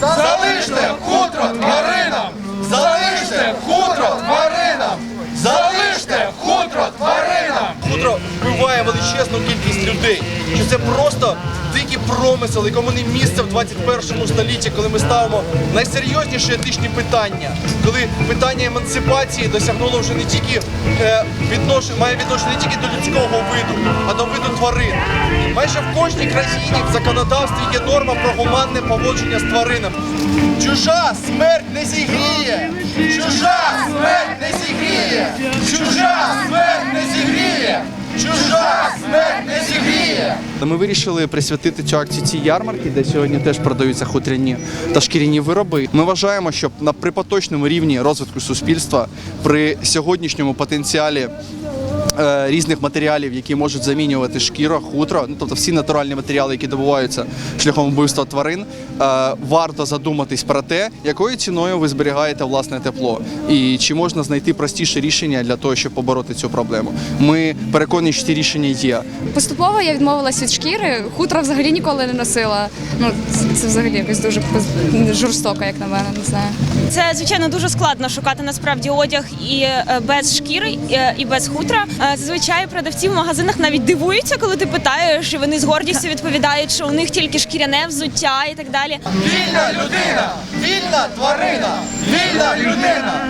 Залиште хутро тваринам! Залиште хутро тваринам! Залиште хутро тваринам! Хутро вбиває величезну кількість людей. Що це просто дикий промисел, якому не місце в 21 столітті, коли ми ставимо найсерйозніші етичні питання, коли питання емансипації досягнуло вже не тільки е, віднош... має відношення не тільки до людського виду, а до виду тварин. Майже в кожній країні в законодавстві є норма про гуманне поводження з тваринами. Чужа смерть не зігріє! Чужа смерть не зігріє! Чужа смерть не зігріє! Чужа смерть не зігріє! Ми вирішили присвятити цю акцію цій ярмарці, де сьогодні теж продаються хутряні та шкіряні вироби. Ми вважаємо, що на при поточному рівні розвитку суспільства, при сьогоднішньому потенціалі різних матеріалів, які можуть замінювати шкіра, хутро, ну тобто всі натуральні матеріали, які добуваються шляхом вбивства тварин, е, варто задуматись про те, якою ціною ви зберігаєте власне тепло, і чи можна знайти простіше рішення для того, щоб побороти цю проблему. Ми переконані, що ці рішення є. Поступово я відмовилась від шкіри. Хутра взагалі ніколи не носила. Ну це, взагалі якось дуже жорстоко, як на мене, не знаю. Це звичайно дуже складно шукати насправді одяг і е, без шкіри, е, і без хутра. Зазвичай продавці в магазинах навіть дивуються, коли ти питаєш, і вони з гордістю відповідають, що у них тільки шкіряне взуття і так далі. Вільна людина, вільна тварина, вільна людина,